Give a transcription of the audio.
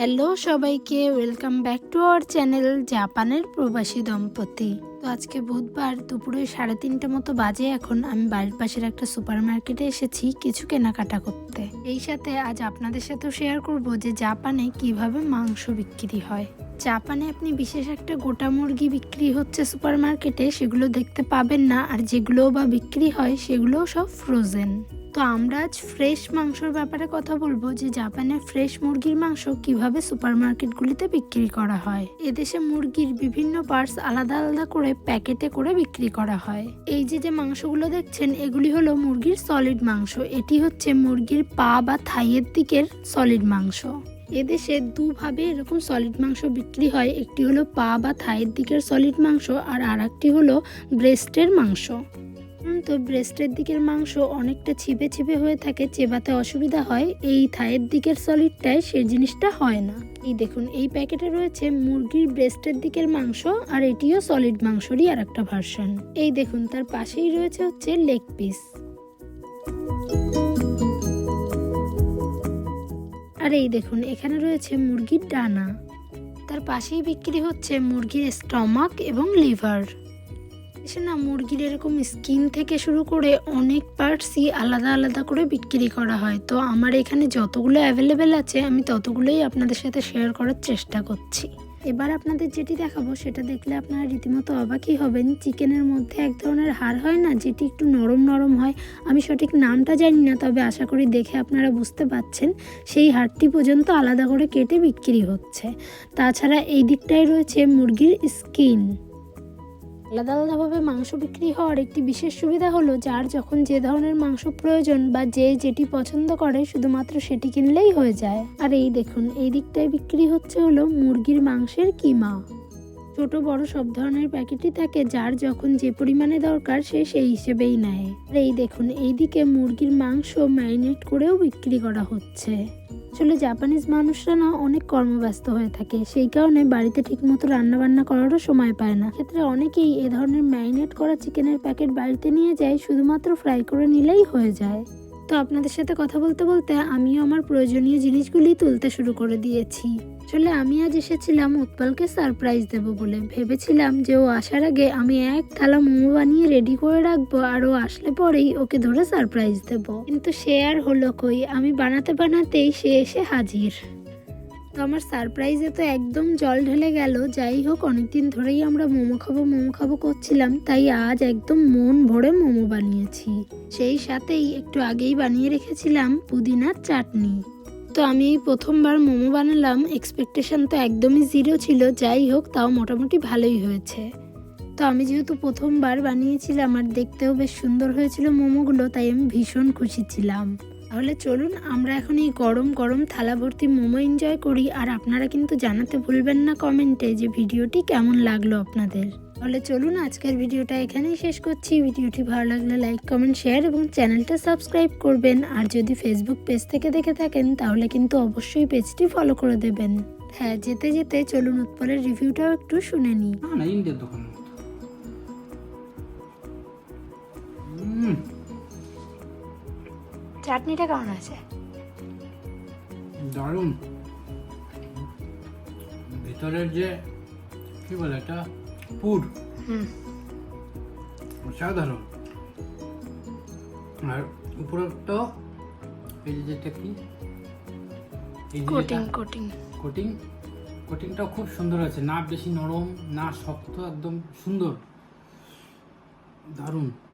Hello সবাইকে, welcome back to our channel জাপানের প্রবাসী দম্পতি। তো আজকে বুধবার দুপুরে সাড়ে তিনটে মতো বাজে এখন আমি বাড়ির পাশের একটা সুপার মার্কেটে এসেছি কিছু কেনাকাটা করতে। এই সাথে আজ আপনাদের সাথেও শেয়ার করব যে জাপানে কীভাবে মাংস বিক্রি হয়। জাপানে আপনি বিশেষ একটা গোটা মুরগি বিক্রি হচ্ছে সুপার মার্কেটে সেগুলো দেখতে পাবেন না, আর যেগুলো বা বিক্রি হয় সেগুলো সব ফ্রোজেন তো আমরা আজ ফ্রেশ মাংসর ব্যাপারে কথা বলব যে জাপানে ফ্রেশ মুরগির মাংস কীভাবে সুপারমার্কেটগুলিতে বিক্রি করা হয়। এদেশে মুরগির বিভিন্ন পার্টস আলাদা আলাদা করে প্যাকেটে করে বিক্রি করা হয়। এই যে যে মাংসগুলো দেখছেন, এগুলি হলো মুরগির সলিড মাংস। এটি হচ্ছে মুরগির পা বা থাইয়ের দিকের সলিড মাংস। এদেশে দুভাবে এরকম সলিড মাংস বিক্রি হয়। একটি হলো পা বা থাইয়ের দিকের সলিড মাংস আর আর একটি হলো ব্রেস্টের মাংস। তো ব্রেস্টের দিকের মাংস অনেকটা ছিপে ছিপে হয়ে থাকে, চেবাতে অসুবিধা হয়। এই থায়ের দিকের সলিডটায় সে জিনিসটা হয় না। এই দেখুন, এই প্যাকেটে রয়েছে মুরগির ব্রেস্টের দিকের মাংস আর এটিও সলিড মাংসরই আর একটা ভার্সন এই দেখুন, তার পাশেই রয়েছে হচ্ছে লেগ পিস আর এই দেখুন, এখানে রয়েছে মুরগির ডানা। তার পাশেই বিক্রি হচ্ছে মুরগির স্টমাক এবং লিভার এসে না, মুরগির এরকম স্কিন থেকে শুরু করে অনেক পার্টসই আলাদা আলাদা করে বিক্রি করা হয়। তো আমার এখানে যতগুলো অ্যাভেলেবেল আছে, আমি ততগুলোই আপনাদের সাথে শেয়ার করার চেষ্টা করছি। এবার আপনাদের যেটি দেখাবো, সেটা দেখলে আপনারা রীতিমতো অবাকই হবেন। চিকেনের মধ্যে এক ধরনের হাড় হয় না, যেটি একটু নরম নরম হয়। আমি সঠিক নামটা জানি না, তবে আশা করি দেখে আপনারা বুঝতে পাচ্ছেন, সেই হাড়টি পর্যন্ত আলাদা করে কেটে বিক্রি হচ্ছে। তাছাড়া এই দিকটায় রয়েছে মুরগির স্কিন আলাদা আলাদাভাবে মাংস বিক্রি হওয়ার একটি বিশেষ সুবিধা হলো, যার যখন যে ধরনের মাংস প্রয়োজন বা যে যেটি পছন্দ করে, শুধুমাত্র সেটি কিনলেই হয়ে যায়। আর এই দেখুন, এই দিকটায় বিক্রি হচ্ছে হলো মুরগির মাংসের কিমা। ছোট, বড় সব ধরনের প্যাকেটই থাকে, যার যখন যে পরিমাণে দরকার সে সেই হিসেবেই নেয়। আর এই দেখুন এইদিকে মুরগির মাংস ম্যারিনেট করেও বিক্রি করা হচ্ছে। আসলে জাপানিজ মানুষরা না অনেক কর্মব্যস্ত হয়ে থাকে। সেই কারণে বাড়িতে ঠিকমতো রান্না বান্না করারও সময় পায় না। ক্ষেত্রে অনেকেই এ ধরনের ম্যারিনেট করা চিকেনের প্যাকেট বাড়িতে নিয়ে যায়, শুধুমাত্র ফ্রাই করে নিলেই হয়ে যায়। তো আপনাদের সাথে কথা বলতে বলতে আমিও আমার প্রয়োজনীয় জিনিসগুলি তুলতে শুরু করে দিয়েছি। আসলে আমি আজ এসেছিলাম উৎপলকে সারপ্রাইজ দেব বলে। ভেবেছিলাম যে ও আসার আগে আমি এক থালা মোমো বানিয়ে রেডি করে রাখব আর ও আসলে পরেই ওকে ধরে সারপ্রাইজ দেব। কিন্তু সে আর হলো কই? আমি বানাতে বানাতেই সে এসে হাজির। তো আমার সারপ্রাইজে তো একদম জল ঢেলে গেল। যাই হোক, অনেকদিন ধরেই আমরা মোমো খাব মোমো খাব করছিলাম, তাই আজ একদম মন ভরে মোমো বানিয়েছি। সেই সাথেই একটু আগেই বানিয়ে রেখেছিলাম পুদিনার চাটনি। তো আমি এই প্রথমবার মোমো বানালাম এক্সপেকটেশন তো একদমই জিরো ছিল, যাই হোক, তাও মোটামুটি ভালোই হয়েছে। তো আমি যেহেতু প্রথমবার বানিয়েছিলাম, আর দেখতেও বেশ সুন্দর হয়েছিল মোমোগুলো, তাই আমি ভীষণ খুশি ছিলাম। তাহলে চলুন, আমরা এখন এই গরম গরম থালা ভর্তি মোমো এনজয় করি। আর আপনারা কিন্তু জানাতে ভুলবেন না কমেন্টে যে ভিডিওটি কেমন লাগল আপনাদের। তাহলে চলুন, আজকের ভিডিওটা এখানেই শেষ করছি। ভিডিওটি ভালো লাগলে লাইক কমেন্ট শেয়ার এবং চ্যানেলটা সাবস্ক্রাইব করবেন। আর যদি ফেসবুক পেজ থেকে দেখে থাকেন, তাহলে কিন্তু অবশ্যই পেজটি ফলো করে দেবেন। হ্যাঁ যেতে যেতে চলুন, উৎপলের রিভিউটাও একটু শুনে নিই। চাটনিটা কেমন আছে দারুণ। ভিতরের যে কি বলে এটা? পুর। অসাধারণ। আর উপরটাও এই যে যেটা কি? Coating coating. কোটিং? কোটিংটাও খুব সুন্দর আছে না বেশি নরম না শক্ত একদম সুন্দর। দারুণ।